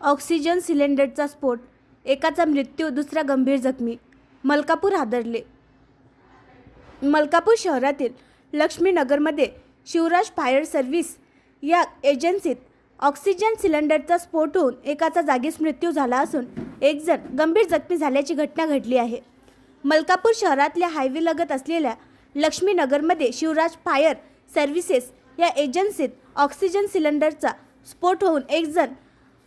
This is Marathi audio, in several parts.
ऑक्सिजन सिलेंडरचा स्फोट एकाचा मृत्यू दुसरा गंभीर जखमी मलकापूर हादरले. मलकापूर शहरातील लक्ष्मीनगरमध्ये शिवराज फायर सर्व्हिस या एजन्सीत ऑक्सिजन सिलेंडरचा स्फोट होऊन एकाचा जागीच मृत्यू झाला असून एकजण गंभीर जखमी झाल्याची घटना घडली आहे. मलकापूर शहरातल्या हायवेलगत असलेल्या लक्ष्मीनगरमध्ये शिवराज फायर सर्व्हिसेस या एजन्सीत ऑक्सिजन सिलेंडरचा स्फोट होऊन एकजण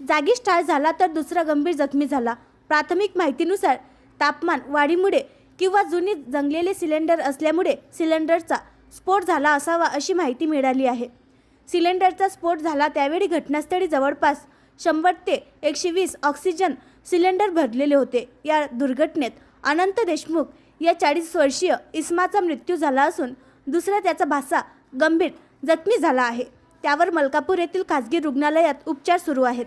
जागीच ठार झाला तर दुसरा गंभीर जखमी झाला. प्राथमिक माहितीनुसार तापमान वाढीमुळे किंवा जुनी जंगलेले सिलेंडर असल्यामुळे सिलेंडरचा स्फोट झाला असावा अशी माहिती मिळाली आहे. सिलेंडरचा स्फोट झाला त्यावेळी घटनास्थळी जवळपास शंभर ते एकशे वीस ऑक्सिजन सिलेंडर भरलेले होते. या दुर्घटनेत अनंत देशमुख या चाळीस वर्षीय इस्माचा मृत्यू झाला असून दुसरा त्याचा भासा गंभीर जखमी झाला आहे. त्यावर मलकापूर येथील खासगी रुग्णालयात उपचार सुरू आहेत.